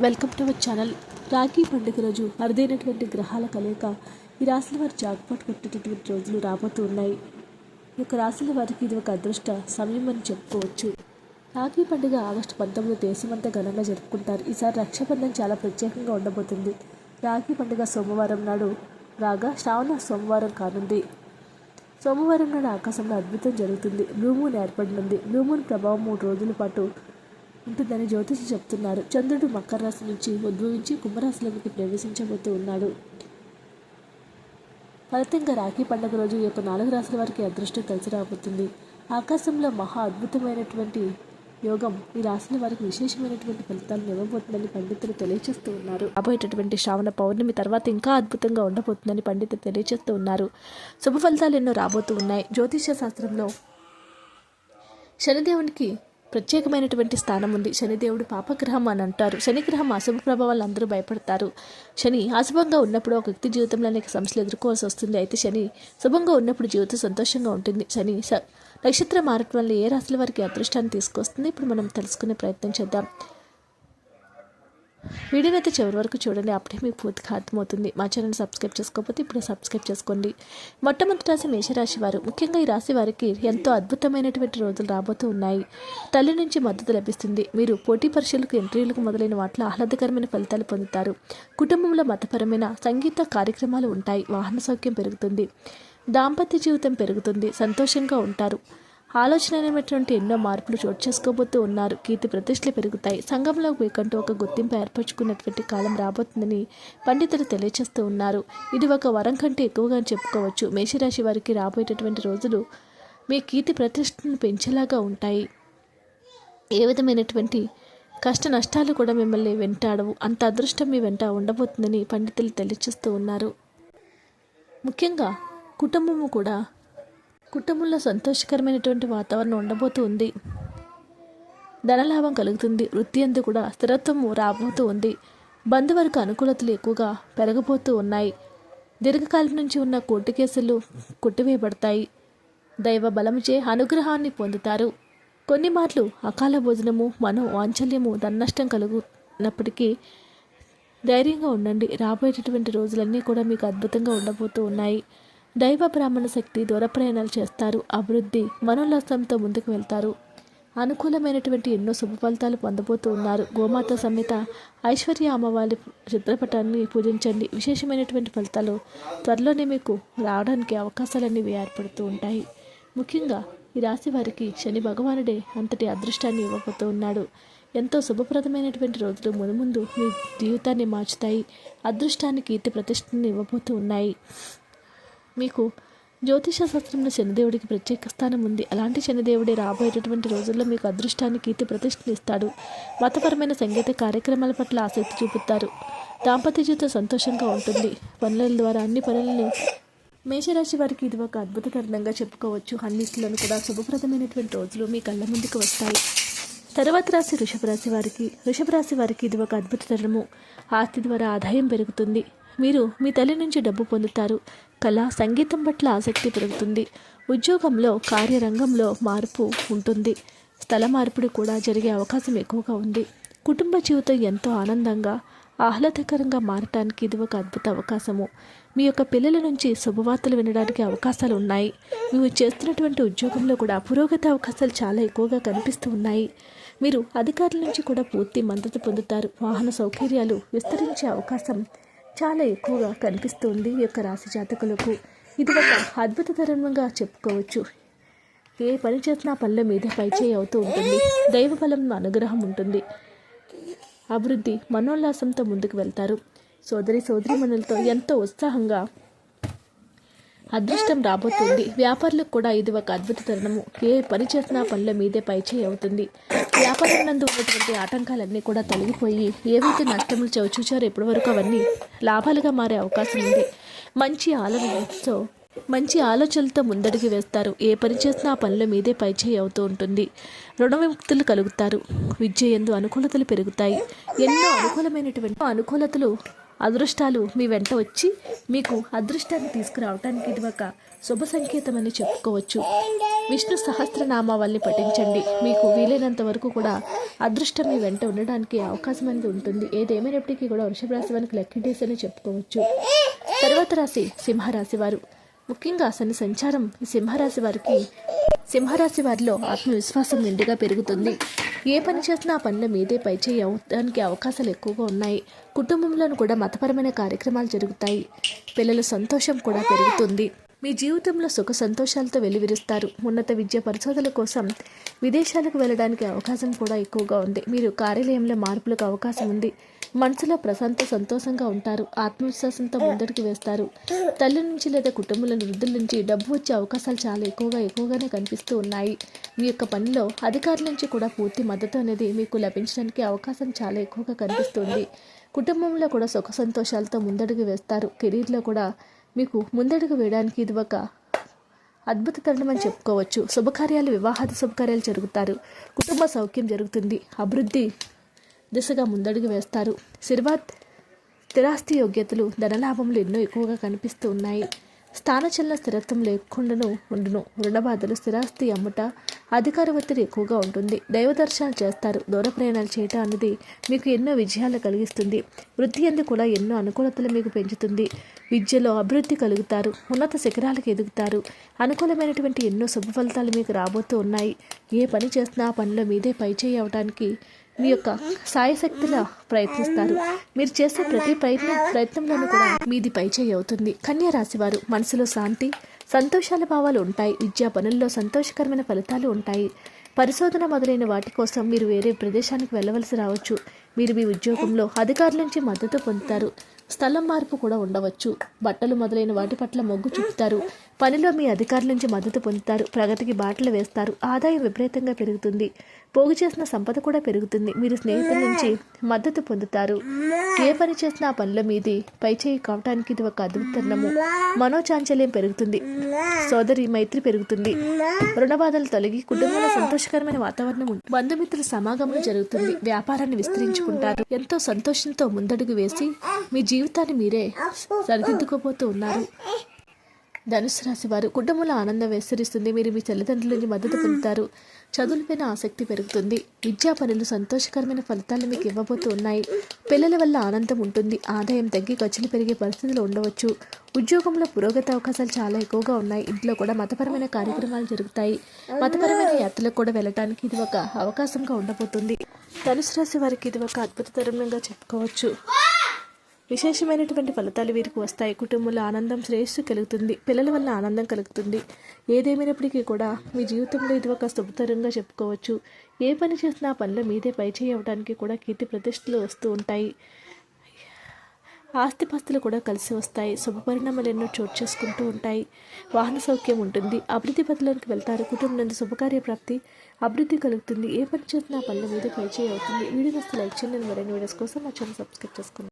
Welcome to our channel. Rakhi పండుగ రోజు అరుదైనటువంటి గ్రహాల కలయిక ఈ రాశుల వారి జాక్పాట్ కొట్టేటటువంటి రోజులు రాబోతూ ఉన్నాయి. ఈ యొక్క రాశుల వారికి ఇది ఒక అదృష్ట సమయం అని చెప్పుకోవచ్చు. రాఖీ పండుగ ఆగస్టు పంతొమ్మిది దేశమంతా ఘనంగా జరుపుకుంటారు. ఈసారి రక్షాబంధం చాలా ప్రత్యేకంగా ఉండబోతుంది. రాఖీ పండుగ సోమవారం నాడు రాగా శ్రావణ సోమవారం కానుంది. సోమవారం నాడు ఆకాశంలో అద్భుతం జరుగుతుంది. బ్లూ మూన్ ఏర్పడనుంది. బ్లూ మూన్ ప్రభావం మూడు రోజుల పాటు ఉంటుందని జ్యోతిషి చెప్తున్నారు. చంద్రుడు మకర రాశి నుంచి ఉద్భవించి కుంభరాశిలోకి ప్రవేశించబోతూ ఉన్నాడు. ఫలితంగా రాఖీ పండుగ రోజు ఈ యొక్క నాలుగు రాశుల వారికి అదృష్టం కలిసి రాబోతుంది. ఆకాశంలో మహా అద్భుతమైనటువంటి యోగం ఈ రాశుల వారికి విశేషమైనటువంటి ఫలితాలను ఇవ్వబోతుందని పండితులు తెలియజేస్తూ ఉన్నారు. రాబోయేటటువంటి శ్రావణ పౌర్ణమి తర్వాత ఇంకా అద్భుతంగా ఉండబోతుందని పండితులు తెలియజేస్తూ ఉన్నారు. శుభ ఫలితాలు ఎన్నో రాబోతూ ఉన్నాయి. జ్యోతిష శాస్త్రంలో శనిదేవునికి ప్రత్యేకమైనటువంటి స్థానం ఉంది. శనిదేవుడు పాపగ్రహం అని అంటారు. శనిగ్రహం అశుభ ప్రభావాలు అందరూ భయపడతారు. శని అశుభంగా ఉన్నప్పుడు ఒక వ్యక్తి జీవితంలో అనేక సమస్యలు ఎదుర్కోవాల్సి వస్తుంది. అయితే శని శుభంగా ఉన్నప్పుడు జీవితం సంతోషంగా ఉంటుంది. శని స- నక్షత్రం మారటం వల్ల ఏ రాశుల వారికి అదృష్టాన్ని తీసుకొస్తుంది? ఇప్పుడు మనం తెలుసుకునే ప్రయత్నం చేద్దాం. వీడియోని అయితే చివరి వరకు చూడండి. అప్పుడే మీకు పూర్తిగా అర్థమవుతుంది. మా ఛానల్ సబ్స్క్రైబ్ చేసుకోకపోతే ఇప్పుడే సబ్స్క్రైబ్ చేసుకోండి. మొట్టమొదటి రాశి మేషరాశి వారు. ముఖ్యంగా ఈ రాశి వారికి ఎంతో అద్భుతమైనటువంటి రోజులు రాబోతూ ఉన్నాయి. తల్లి నుంచి మద్దతు లభిస్తుంది. మీరు పోటీ పరీక్షలకు ఎంట్రీలకు మొదలైన వాటిలో ఆహ్లాదకరమైన ఫలితాలు పొందుతారు. కుటుంబంలో మతపరమైన సంగీత కార్యక్రమాలు ఉంటాయి. వాహన సౌఖ్యం పెరుగుతుంది. దాంపత్య జీవితం పెరుగుతుంది. సంతోషంగా ఉంటారు. ఆలోచనమైనటువంటి ఎన్నో మార్పులు చోటు చేసుకోబోతూ ఉన్నారు. కీర్తి ప్రతిష్టలు పెరుగుతాయి. సంఘంలో మీకంటూ ఒక గుర్తింపు ఏర్పరచుకున్నటువంటి కాలం రాబోతుందని పండితులు తెలియచేస్తూ ఉన్నారు. ఇది ఒక వరం కంటే ఎక్కువగా చెప్పుకోవచ్చు. మేషరాశి వారికి రాబోయేటటువంటి రోజులు మీ కీర్తి ప్రతిష్టను పెంచేలాగా ఉంటాయి. ఏ విధమైనటువంటి కష్ట నష్టాలు కూడా మిమ్మల్ని వెంటాడవు. అంత అదృష్టం మీ వెంట ఉండబోతుందని పండితులు తెలియచేస్తూ ఉన్నారు. ముఖ్యంగా కుటుంబము కూడా కుటుంబంలో సంతోషకరమైనటువంటి వాతావరణం ఉండబోతూ ఉంది. ధనలాభం కలుగుతుంది. వృత్తి అందు కూడా స్థిరత్వం రాబోతూ ఉంది. బంధువర్గ అనుకూలతలు ఎక్కువగా పెరగబోతూ ఉన్నాయి. దీర్ఘకాలం నుంచి ఉన్న కోర్టు కేసులు కొట్టివేయబడతాయి. దైవ బలముచే అనుగ్రహాన్ని పొందుతారు. కొన్ని మాటలు అకాల భోజనము మనో వాంఛల్యము ధననష్టం కలుగునప్పటికీ ధైర్యంగా ఉండండి. రాబోయేటటువంటి రోజులన్నీ కూడా మీకు అద్భుతంగా ఉండబోతూ ఉన్నాయి. దైవ బ్రాహ్మణ శక్తి దూర ప్రయాణాలు చేస్తారు. అభివృద్ధి మనోల్లాసంతో ముందుకు వెళ్తారు. అనుకూలమైనటువంటి ఎన్నో శుభ ఫలితాలు పొందబోతూ ఉన్నారు. గోమాత సమేత ఐశ్వర్య అమ్మవారి చిత్రపటాన్ని పూజించండి. విశేషమైనటువంటి ఫలితాలు త్వరలోనే మీకు రావడానికి అవకాశాలన్నీ ఏర్పడుతూ ఉంటాయి. ముఖ్యంగా ఈ రాశి వారికి శని భగవానుడే అంతటి అదృష్టాన్ని ఇవ్వబోతూ ఉన్నాడు. ఎంతో శుభప్రదమైనటువంటి రోజులు మునుముందు మీ జీవితాన్ని మార్చుతాయి. అదృష్టాన్ని కీర్తి ప్రతిష్టని ఇవ్వబోతూ ఉన్నాయి. మీకు జ్యోతిష శాస్త్రంలో శనిదేవుడికి ప్రత్యేక స్థానం ఉంది. అలాంటి శనిదేవుడే రాబోయేటటువంటి రోజుల్లో మీకు అదృష్టాన్ని కీర్తి ప్రతిష్టని ఇస్తాడు. మతపరమైన సంగీత కార్యక్రమాల పట్ల ఆసక్తి చూపుతారు. దాంపత్య జీవితం సంతోషంగా ఉంటుంది. పనుల ద్వారా అన్ని పనులను మేషరాశి వారికి ఇది ఒక అద్భుత తరుణంగా చెప్పుకోవచ్చు. అన్నింటిలోనూ కూడా శుభప్రదమైనటువంటి రోజులు మీ కళ్ళ ముందుకు వస్తాయి. తర్వాత రాశి వృషభ రాశి వారికి వృషభ రాశి వారికి ఇది ఒక అద్భుత తరుణము. ఆస్తి ద్వారా ఆదాయం పెరుగుతుంది. మీరు మీ తల్లి నుంచి డబ్బు పొందుతారు. కళ సంగీతం పట్ల ఆసక్తి పెరుగుతుంది. ఉద్యోగంలో కార్యరంగంలో మార్పు ఉంటుంది. స్థల మార్పిడి కూడా జరిగే అవకాశం ఎక్కువగా ఉంది. కుటుంబ జీవితం ఎంతో ఆనందంగా ఆహ్లాదకరంగా మారటానికి ఇది ఒక అద్భుత అవకాశము. మీ యొక్క పిల్లల నుంచి శుభవార్తలు వినడానికి అవకాశాలు ఉన్నాయి. మీరు చేస్తున్నటువంటి ఉద్యోగంలో కూడా పురోగతి అవకాశాలు చాలా ఎక్కువగా కనిపిస్తూ ఉన్నాయి. మీరు అధికారుల నుంచి కూడా పూర్తి మద్దతు పొందుతారు. వాహన సౌకర్యాలు విస్తరించే అవకాశం చాలా ఎక్కువగా కనిపిస్తుంది ఈ యొక్క రాశి జాతకులకు. ఇది ఒక అద్భుతకరంగా చెప్పుకోవచ్చు. ఏ పని చేసినా పనుల మీద పైచేయి అవుతూ ఉంటుంది. దైవ బలం అనుగ్రహం ఉంటుంది. అభివృద్ధి మనోల్లాసంతో ముందుకు వెళ్తారు. సోదరి సోదరి మనులతో ఎంతో ఉత్సాహంగా అదృష్టం రాబోతుంది. వ్యాపారులకు కూడా ఇది ఒక అద్భుత తరుణము. ఏ పని చేసినా పనుల మీదే పైచేయి అవుతుంది. వ్యాపారం నందు ఉన్నటువంటి ఆటంకాలన్నీ కూడా తొలగిపోయి ఏవైతే నష్టములు చవిచూచారో ఇప్పటి వరకు అవన్నీ లాభాలుగా మారే అవకాశం ఉంది. మంచి ఆలోచనతో మంచి ఆలోచనలతో ముందడిగి వేస్తారు. ఏ పని చేసినా ఆ పనుల మీదే పైచేయి అవుతూ ఉంటుంది. రుణ విముక్తులు కలుగుతారు. విద్య ఎందు అనుకూలతలు పెరుగుతాయి. ఎన్నో అనుకూలమైనటువంటి అనుకూలతలు అదృష్టాలు మీ వెంట వచ్చి మీకు అదృష్టాన్ని తీసుకురావటానికి ఇది ఒక శుభ సంకేతం అని చెప్పుకోవచ్చు. విష్ణు సహస్రనామావల్ని పఠించండి. మీకు వీలైనంత వరకు కూడా అదృష్టం మీ వెంట ఉండడానికి అవకాశం అనేది ఉంటుంది. ఏదేమైనప్పటికీ కూడా వృషభ రాశి వారికి లక్కీ అని చెప్పుకోవచ్చు. తర్వాత రాశి సింహరాశి వారు. ముఖ్యంగా శని సంచారం ఈ సింహరాశి వారికి సింహరాశి వారిలో ఆత్మవిశ్వాసం నిండుగా పెరుగుతుంది. ఏ పని చేసినా ఆ పనుల మీదే పైచేయి అవడానికి అవకాశాలు ఎక్కువగా ఉన్నాయి. కుటుంబంలోనూ కూడా మతపరమైన కార్యక్రమాలు జరుగుతాయి. పిల్లల సంతోషం కూడా పెరుగుతుంది. మీ జీవితంలో సుఖ సంతోషాలతో వెలువిరుస్తారు. ఉన్నత విద్య పరిశోధనల కోసం విదేశాలకు వెళ్ళడానికి అవకాశం కూడా ఎక్కువగా ఉంది. మీరు కార్యాలయంలో మార్పులకు అవకాశం ఉంది. మనసులో ప్రశాంత సంతోషంగా ఉంటారు. ఆత్మవిశ్వాసంతో ముందడుగు వేస్తారు. తల్లి నుంచి లేదా కుటుంబంలో వృద్ధుల నుంచి డబ్బు వచ్చే అవకాశాలు చాలా ఎక్కువగా ఎక్కువగానే కనిపిస్తూ ఉన్నాయి. మీ యొక్క పనిలో అధికారుల నుంచి కూడా పూర్తి మద్దతు అనేది మీకు లభించడానికి అవకాశం చాలా ఎక్కువగా కనిపిస్తుంది. కుటుంబంలో కూడా సుఖ సంతోషాలతో ముందడుగు వేస్తారు. కెరీర్లో కూడా మీకు ముందడుగు వేయడానికి ఇది ఒక అద్భుత తరుణం అని చెప్పుకోవచ్చు. శుభకార్యాలు వివాహాది శుభకార్యాలు జరుగుతారు. కుటుంబ సౌఖ్యం జరుగుతుంది. అభివృద్ధి దిశగా ముందడుగు వేస్తారు. సిర్వాత్ స్థిరాస్తి యోగ్యతలు ధనలాభములు ఎన్నో ఎక్కువగా కనిపిస్తూ ఉన్నాయి. స్థానచలన స్థిరత్వం లేకుండాను ఉండును. రుణబాధలు స్థిరాస్తి అమ్ముట అధికార ఒత్తిడి ఎక్కువగా ఉంటుంది. దైవ దర్శనాలు చేస్తారు. దూర ప్రయాణాలు చేయటం అనేది మీకు ఎన్నో విజయాలు కలిగిస్తుంది. వృద్ధి అందు కూడా ఎన్నో అనుకూలతలు మీకు పెంచుతుంది. విద్యలో అభివృద్ధి కలుగుతారు. ఉన్నత శిఖరాలకు ఎదుగుతారు. అనుకూలమైనటువంటి ఎన్నో శుభ ఫలితాలు మీకు రాబోతూ ఉన్నాయి. ఏ పని చేసినా ఆ పనిలో మీదే పైచేయి అవడానికి మీ యొక్క సాయశక్తిలా ప్రయత్నిస్తారు. మీరు చేసే ప్రతి ప్రయత్నం ప్రయత్నంలోనూ కూడా మీది పైచేయి అవుతుంది. కన్యా రాశి వారు మనసులో శాంతి సంతోషాల భావాలు ఉంటాయి. విద్యా పనుల్లో సంతోషకరమైన ఫలితాలు ఉంటాయి. పరిశోధన మొదలైన వాటి కోసం మీరు వేరే ప్రదేశానికి వెళ్ళవలసి రావచ్చు. మీరు మీ ఉద్యోగంలో అధికారుల నుంచి మద్దతు పొందుతారు. స్థలం మార్పు కూడా ఉండవచ్చు. బట్టలు మొదలైన వాటి పట్ల మొగ్గు చూపుతారు. పనిలో మీ అధికారుల నుంచి మద్దతు పొందుతారు. ప్రగతికి బాటలు వేస్తారు. ఆదాయం విపరీతంగా పెరుగుతుంది. పోగు చేసిన సంపద కూడా పెరుగుతుంది. మీరు స్నేహితుల నుంచి మద్దతు పొందుతారు. ఏ పని చేసినా ఆ పనిలో మీది పైచేయి కావటానికి ఇది ఒక అద్భుతరణము మనోచాంచల్యం పెరుగుతుంది. సోదరి మైత్రి పెరుగుతుంది. రుణబాధలు తొలగి కుటుంబంలో సంతోషకరమైన వాతావరణం ఉంటుంది. బంధుమిత్రుల సమాగమం జరుగుతుంది. వ్యాపారాన్ని విస్తరించుకుంటారు. ఎంతో సంతోషంతో ముందడుగు వేసి మీ జీవితం జీవితాన్ని మీరే సరిదిద్దుకోబోతూ ఉన్నారు. ధనుసు రాశి వారు కుటుంబంలో ఆనందం విస్తరిస్తుంది. మీరు మీ తల్లిదండ్రుల నుంచి మద్దతు పొందుతారు. చదువులపైన ఆసక్తి పెరుగుతుంది. విద్యా పనులు సంతోషకరమైన ఫలితాలు మీకు ఇవ్వబోతూ ఉన్నాయి. పిల్లల వల్ల ఆనందం ఉంటుంది. ఆదాయం తగ్గి ఖర్చులు పెరిగే పరిస్థితులు ఉండవచ్చు. ఉద్యోగంలో పురోగతి అవకాశాలు చాలా ఎక్కువగా ఉన్నాయి. ఇంట్లో కూడా మతపరమైన కార్యక్రమాలు జరుగుతాయి. మతపరమైన యాత్రలకు కూడా వెళ్ళడానికి ఇది ఒక అవకాశంగా ఉండబోతుంది. ధనుసు రాశి వారికి ఇది ఒక అద్భుత తరుణంగా చెప్పుకోవచ్చు. విశేషమైనటువంటి ఫలితాలు వీరికి వస్తాయి. కుటుంబంలో ఆనందం శ్రేయస్సు కలుగుతుంది. పిల్లల వల్ల ఆనందం కలుగుతుంది. ఏదేమైనప్పటికీ కూడా మీ జీవితంలో ఇది ఒక శుభతరంగా చెప్పుకోవచ్చు. ఏ పని చేసినా పనిలో మీదే పై చేయడానికి కూడా కీర్తి ప్రతిష్టలు వస్తూ ఉంటాయి. ఆస్తిపాస్తులు కూడా కలిసి వస్తాయి. శుభ పరిణామాలు ఎన్నో చోటు చేసుకుంటూ ఉంటాయి. వాహన సౌఖ్యం ఉంటుంది. అభివృద్ధి పథంలోకి వెళ్తారు. కుటుంబం నుండి శుభకార్య ప్రాప్తి అభివృద్ధి కలుగుతుంది. ఏ పని చేసినా పనుల మీద పై అవుతుంది. వీడియో వస్తే లైక్ చేయండి. మరిన్ని వీడియోస్ కోసం మా ఛానల్ సబ్స్క్రైబ్ చేసుకోండి.